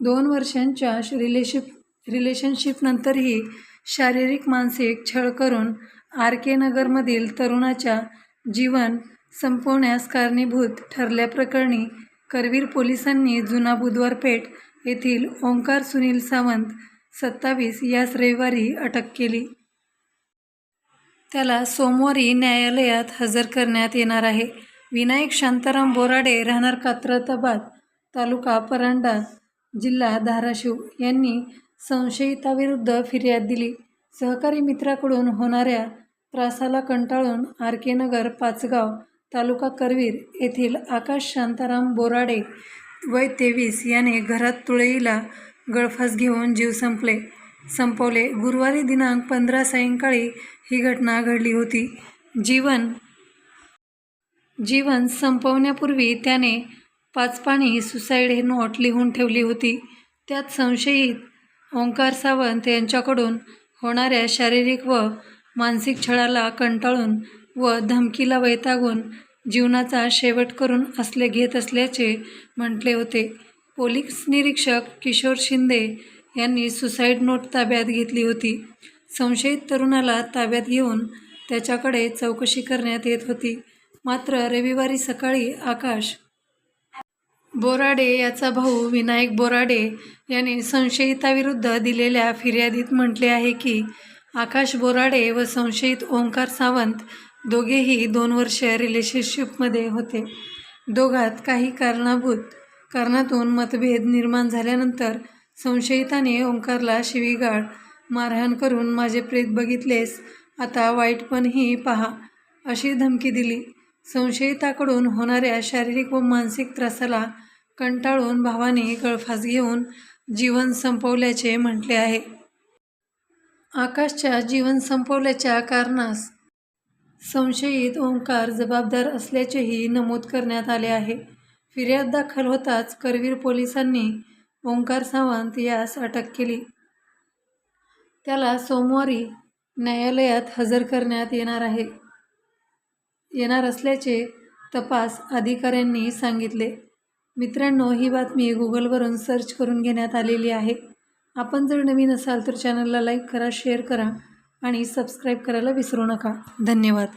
दोन वर्षांच्या रिलेशिप रिलेशनशिपनंतरही शारीरिक मानसिक छळ करून आर के नगरमधील तरुणाच्या जीवन संपवण्यास कारणीभूत ठरल्याप्रकरणी करवीर पोलिसांनी जुना बुधवार पेठ येथील ओंकार सुनील सावंत सत्तावीस याच रविवारी अटक केली. त्याला सोमवारी न्यायालयात हजर करण्यात येणार आहे. विनायक शांताराम बोराडे राहणार कात्रताबाद तालुका परांडा जिल्हा धाराशिव यांनी संशयिताविरुद्ध फिर्याद दिली. सहकारी मित्राकडून होणाऱ्या त्रासाला कंटाळून आर के नगर पाचगाव तालुका करवीर येथील आकाश शांताराम बोराडे वय तेवीस याने घरात तुळईला गळफास घेऊन जीव संपले. संपवले. गुरुवारी दिनांक पंधरा सायंकाळी ही घटना घडली होती. जीवन जीवन संपवण्यापूर्वी त्याने पाचपाणी सुसाईड हे नोट लिहून ठेवली होती. त्यात संशयित ओंकार सावंत यांच्याकडून होणाऱ्या शारीरिक व मानसिक छळाला कंटाळून व धमकीला वैतागून जीवनाचा शेवट करून असले घेत असल्याचे म्हटले होते. पोलीस निरीक्षक किशोर शिंदे यांनी सुसाईड नोट ताब्यात घेतली होती. संशयित तरुणाला ताब्यात घेऊन त्याच्याकडे चौकशी करण्यात येत होती. मात्र रविवारी सकाळी आकाश बोराडे याचा भाऊ विनायक बोराडे याने संशयिताविरुद्ध दिलेल्या फिर्यादीत म्हटले आहे की आकाश बोराडे व संशयित ओंकार सावंत दोघेही दोन वर्ष रिलेशनशिपमध्ये होते. दोघात काही कारणाभूत कारणातून मतभेद निर्माण झाल्यानंतर संशयिताने ओंकारला शिवीगाळ मारहाण करून माझे प्रेत बघितलेस आता वाईटपणही पहा अशी धमकी दिली. संशयिताकडून होणाऱ्या शारीरिक व मानसिक त्रासाला कंटाळून भावाने गळफास घेऊन जीवन संपवल्याचे म्हटले आहे. आकाशच्या जीवन संपवल्याच्या कारणास संशयित ओंकार जबाबदार असल्याचेही नमूद करण्यात आले आहे. फिर्याद दाखल होताच करवीर पोलिसांनी ओंकार सावंत यास अटक केली. त्याला सोमवारी न्यायालयात हजर करण्यात येणार आहे. येणार असल्याचे तपास अधिकाऱ्यांनी सांगितले. मित्रांनो ही बातमी गुगलवरून सर्च करून घेण्यात आलेली आहे. आपण जर नवीन असाल तर चॅनलला लाईक करा शेअर करा आणि सबस्क्राईब करायला विसरू नका. धन्यवाद.